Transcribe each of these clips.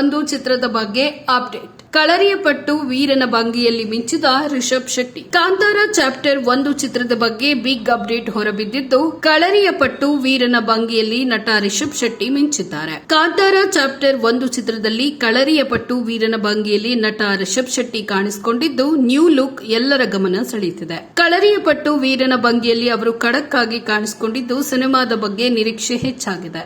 ಒಂದು ಚಿತ್ರದ ಬಗ್ಗೆ ಅಪ್ಡೇಟ್. ಕಳರಿಯ ಪಟ್ಟು ವೀರನ ಭಂಗಿಯಲ್ಲಿ ಮಿಂಚಿದ ರಿಷಬ್ ಶೆಟ್ಟಿ. ಕಾಂತಾರ ಚಾಪ್ಟರ್ ಒಂದು ಚಿತ್ರದ ಬಗ್ಗೆ ಬಿಗ್ ಅಪ್ಡೇಟ್ ಹೊರಬಿದ್ದಿದ್ದು, ಕಳರಿಯ ಪಟ್ಟು ವೀರನ ಭಂಗಿಯಲ್ಲಿ ನಟ ರಿಷಬ್ ಶೆಟ್ಟಿ ಮಿಂಚಿದ್ದಾರೆ. ಕಾಂತಾರ ಚಾಪ್ಟರ್ ಒಂದು ಚಿತ್ರದಲ್ಲಿ ಕಳರಿಯ ಪಟ್ಟು ವೀರನ ಭಂಗಿಯಲ್ಲಿ ನಟ ರಿಷಬ್ ಶೆಟ್ಟಿ ಕಾಣಿಸಿಕೊಂಡಿದ್ದು, ನ್ಯೂ ಲುಕ್ ಎಲ್ಲರ ಗಮನ ಸೆಳೆಯುತ್ತಿದೆ. ಕಳರಿಯ ಪಟ್ಟು ವೀರನ ಭಂಗಿಯಲ್ಲಿ ಅವರು ಖಡಕ್ ಆಗಿ ಕಾಣಿಸಿಕೊಂಡಿದ್ದು, ಸಿನಿಮಾದ ಬಗ್ಗೆ ನಿರೀಕ್ಷೆ ಹೆಚ್ಚಾಗಿದೆ.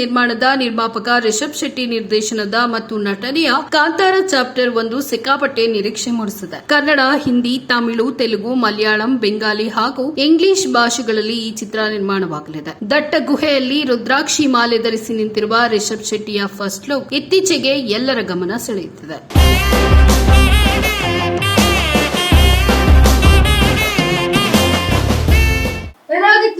ನಿರ್ಮಾಣದ ನಿರ್ಮಾಪಕ ರಿಷಬ್ ಶೆಟ್ಟಿ ನಿರ್ದೇಶನದ ಮತ್ತು ನಟನೆಯ ಕಾಂತಾರ ಚಾಪ್ಟರ್ ಒಂದು ಸಿಕ್ಕಾಪಟ್ಟೆ ನಿರೀಕ್ಷೆ ಮೂಡಿಸಿದೆ. ಕನ್ನಡ, ಹಿಂದಿ, ತಮಿಳು, ತೆಲುಗು, ಮಲಯಾಳಂ, ಬೆಂಗಾಲಿ ಹಾಗೂ ಇಂಗ್ಲಿಷ್ ಭಾಷೆಗಳಲ್ಲಿ ಈ ಚಿತ್ರ ನಿರ್ಮಾಣವಾಗಲಿದೆ. ದಟ್ಟ ಗುಹೆಯಲ್ಲಿ ರುದ್ರಾಕ್ಷಿ ಮಾಲೆ ಧರಿಸಿ ನಿಂತಿರುವ ರಿಷಬ್ ಶೆಟ್ಟಿಯ ಫಸ್ಟ್ ಲುಕ್ ಇತ್ತೀಚೆಗೆ ಎಲ್ಲರ ಗಮನ ಸೆಳೆಯುತ್ತಿದೆ.